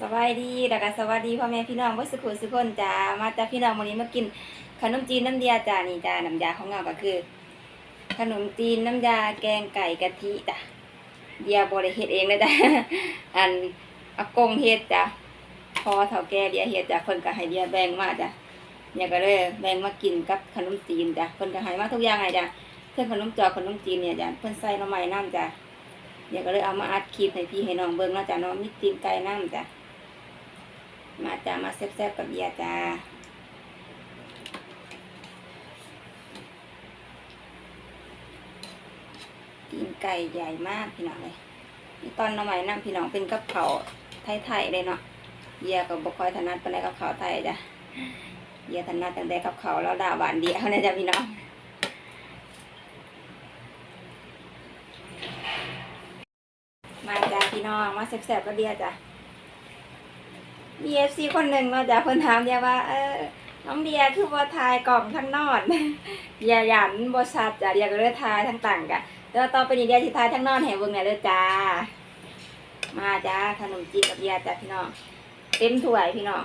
สวัสดีแล้วก็สวัสดีพ่อแม่พี่น้องเพื่อสุขุสุขคนจ้ามาจากพี่น้องวันนี้มากินขนมจีนน้ำยาจ้านี่จ้าน้ำยาของเราก็คือ ขนมจีนน้ำยาแกงไก่กะทิจ้ะเดียบริเฮ็ดเองเลยจ้ะอันอากงเฮ็ดจ้ะพอเฒ่าแก่เดียเฮ็ดจ้ะเพิ่นก็ให้เดียแบ่งมาจ้ะเนี่ยก็เลยแบ่งมากินกับขนมจีนจ้ะเพิ่นก็ให้มาทุกอย่างเลยจ้ะเพื่อขนมจอกขนมจีนเนี่ยจ้ะเพิ่นใส่หน่อไม้น้ำจ้ะเนี่ยก็เลยเอามาอัดคลิปให้พี่ให้น้องเบิ่งเนาะจ้ะเนาะมีตีนไก่น้ำจ้ะ มาจ้ามาแซ่บๆกับเบียจ้าตีนไก่ใหญ่มากพี่น้องเลยนี่ตอนน้ำใหม่น้ำพี่น้องเป็นกับเขาวไทยๆเลยเนาะเบียก็บ่ค่อยถนัดปานกับเขาวไทยจ้ะเบียถนัดตั้งแต่กับเขาวแล้วด่าบานเดียวนะจ้ะพี่น้องมาจ้าพี่น้องมาแซ่บๆกับเบียจ้ะ มีเอฟซีคนหนึ่งเนาจ้ะเพิ่นถามเดียว่าเออน้องเบียคือบ่ทายกล่องทั้งนอนเบียหยันบ่ชัดจ้ะเดียก็เลยทายทั้งต่างกะแล้วต่อไปนี้เดียสิทายทั้งนอนให้เบิ่งแหน่เด้อจ้า มาจ้าขนมจีนกับเบียจ้ะพี่น้องเต็มถ้วยพี่น้อง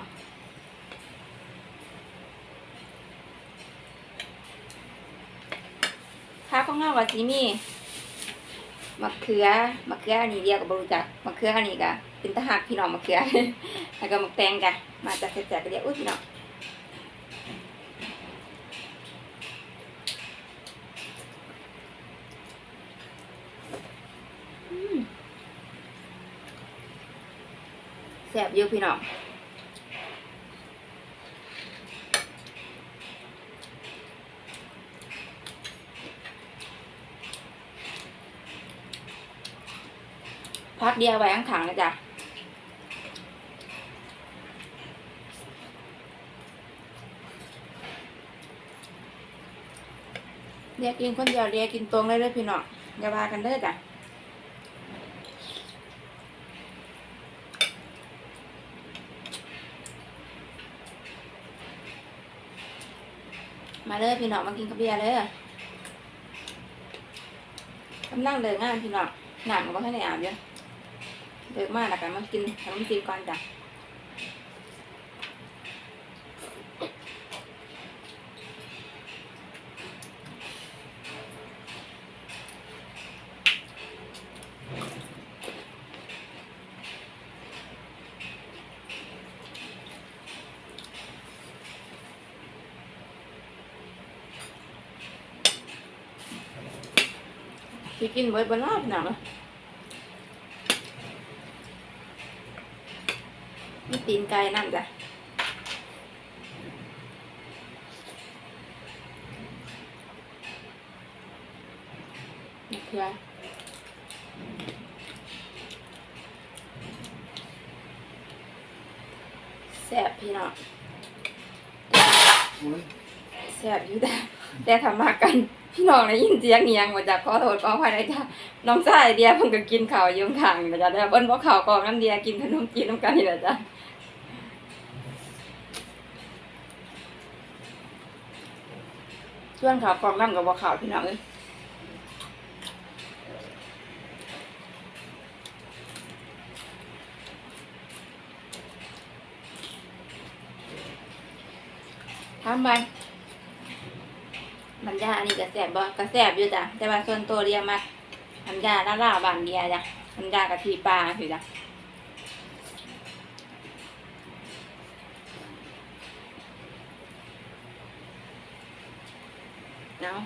ข้าวของเฮาก็สิมีมะเขือมะเขืออันนี้เดียก็บ่รู้จักมะเขืออันนี้ก็ เป็นตะหักพี่น้องมะเขือแล้วก็หมกแตงจ้ะมาจากแซ่บๆกันเดียวอุ้ยพี่น้องอืมแซ่บอยู่พี่น้องพักเดียวไว้ข้างขังนะจ๊ะ เรียกกินคนเดียวเรียกกินตรงเลยเลยพี่น้องอย่าว่ากันเด้อจ้ะมาเลยพี่น้องมากินกับเบียร์เลยกำลังเดินงานพี่น้องหนักมันก็ให้ในอาบเยอะเดินมากแล้วกันมากินขนมจีนก่อนจ้ะ สิกินไว้บนรอบหนังมีตีนไก่นั่นจ้ะนี่คืออะไรแซ่บพี่น้อง แซ่บอยู่แต่แต่ทำมากันพี่น้องได้ยินเสียงเนียงมาจากขอโทษขออภัยนะจ๊ะน้องชายเดียเพิ่งก็กินข้าวยุ่ข้างนะจ๊ะแต่เบิ้นบ่ข้าวกล่องน้ำเดียกินขนมจีนน้ำกันนี่แหละจ๊ะส่วนข้าวกองน้ำกับบ่ข้าวพี่น้องเอ้ยทำไปำยาอันนี้ก็แสบบ่ก็แสบอยู่จ้ะแต่ว่าส่วนตัวเรียมากน้ำยาล่าล่าบางเดียจ้ะน้ำยากะทิปลาคือจ้ะเนาะ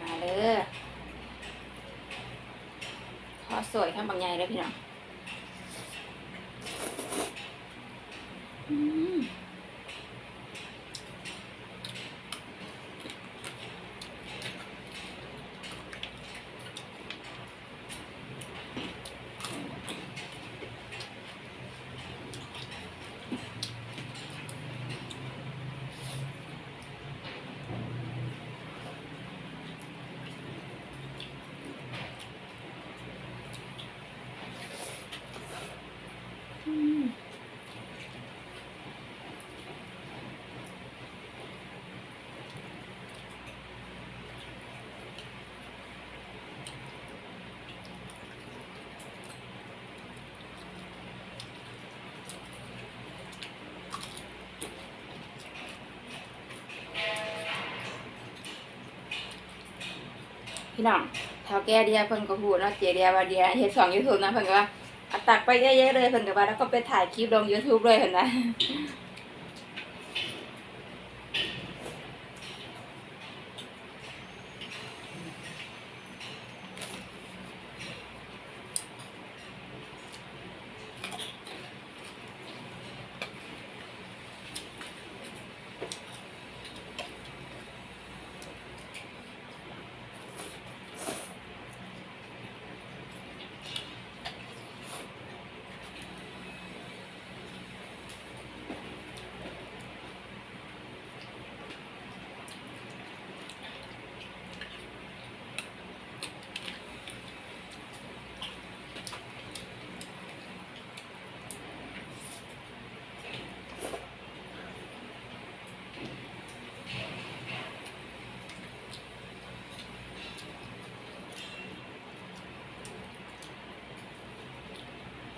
มาเลยขอสวยข้างบางใหญ่เลยพี่น้อง พี่น้องเท่าแก่เดียเพิ่นก็พูดเนาะเจเดียว่าเดียเฮ็ดสองยูทูบนะเพิ่นก็ว่าตักไปเยอะๆเลยเพิ่นก็ว่าแล้วก็ไปถ่ายคลิปลงยูทูบเลยเห็นนะ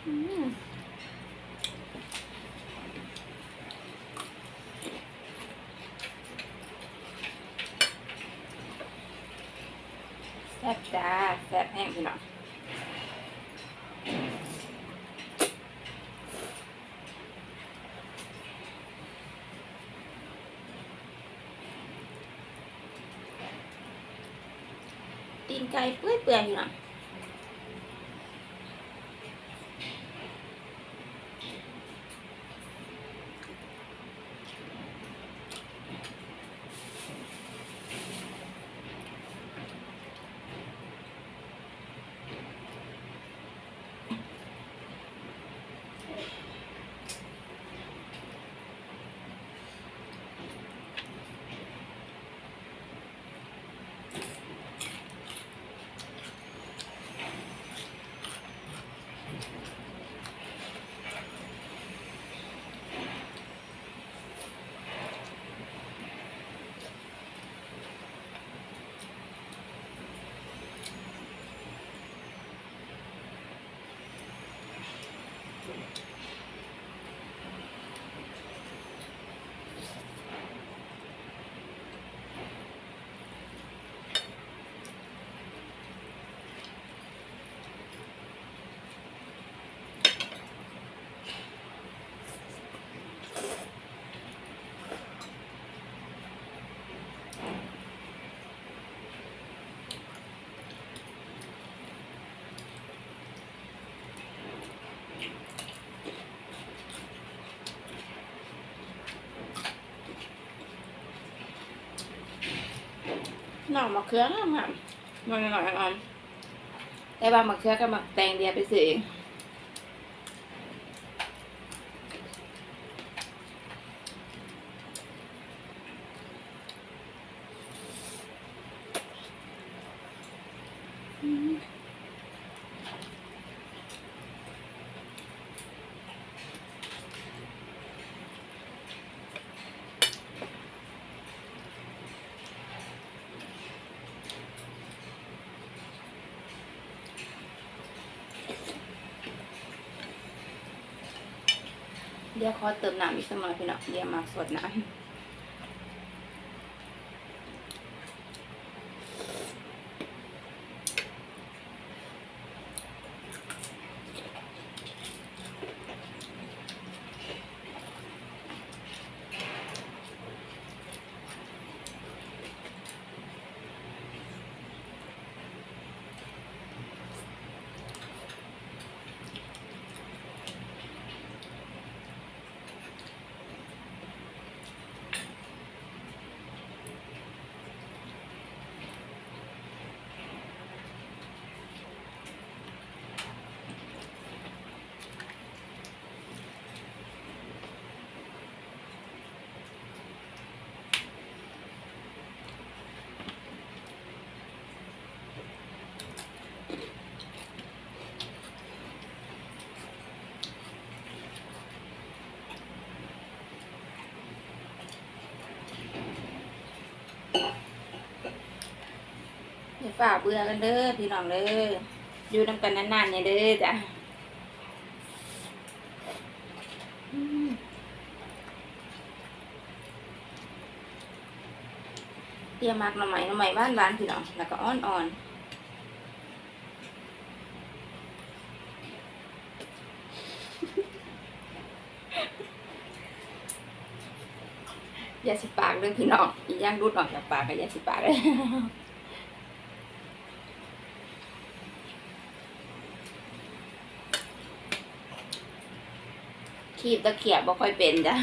อืมแซ่บจ้าแซ่บแห้งพี่น้องตีนไก่เปื่อยเปื่อยๆพี่น้อง น่อมะเขือค่ะมันหน่อยหน่อยอ่อนแต่ว่ามะเขือกับมะแตงเดียไปซื้อเอง ดี๋ยวขอเติมน้ำอีกสักหน่อยพี่น้องเดี๋ยวมาสดน้ำ ฝ่าเบื่อกันเด้อพี่น้องเด้ออยู่น้ำกันนานๆเนี่ยเด้อจ้ะเตรียมมักหน่อไม้หน่อไม้บ้านบ้านพี่น้องแล้วก็อ่อนอ่อๆยาสิปากเรื่องพี่น้องอีกย่างรูดออกจากปากก็บยาสิปากเลย ขีบตะเขียบบ่ค่อยเป็นจ้ะ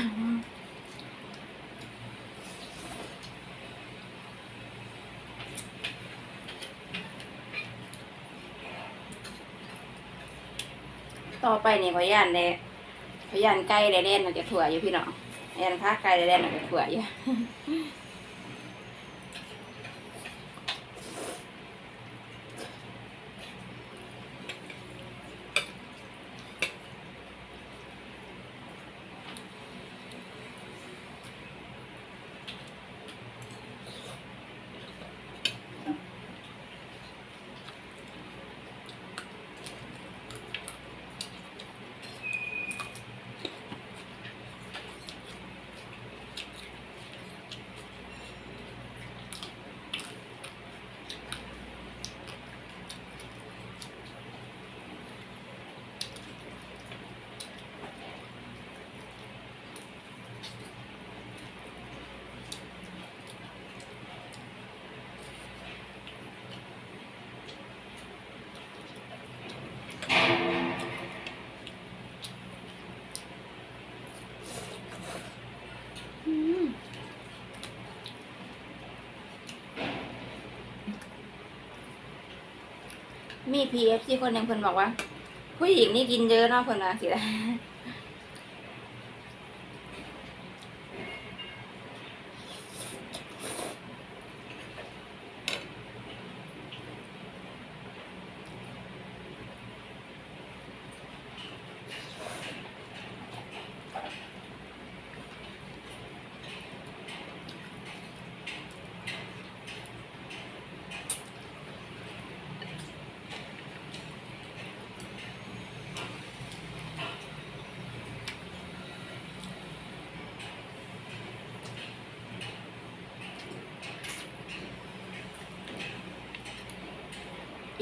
ต่อไปนี่ขยานเลยขยานไก่ได้เล่นมันจะถั่วอยู่พี่น้องแอนค้าไก่ได้เล่นมันจะถั่วอยู่ อืม มีพีเอฟซีคนหนึ่งเพิ่นบอกว่า ผู้หญิงนี่กินเยอะเนาะเพิ่นว่าสิละ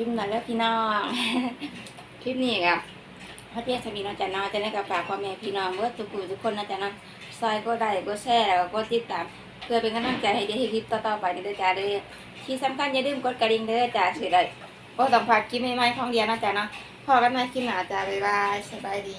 อิ่มหน่อยแล้วพี่น้อง คลิปนี้ก็พระเพียรสมีเนาะจ๊ะเนาะจะได้กับฝากความแม่พี่น้องเมื่อทุกคนทุกคนนะจ๊ะเนาะซอยก็ได้ก็แชร์แล้วก็ติดตามเพื่อเป็นกำลังใจให้เด้เฮ็ดคลิปต่อๆไปเด้อจ้าเด้อที่สำคัญอย่าลืมกดกระดิ่งเด้อจ้าสิได้ก็ต้องฝากคลิปใหม่ๆของเดียนะจ๊ะเนาะพอกันใหม่คลิปหน้าจ้าบ๊ายบายสบายดี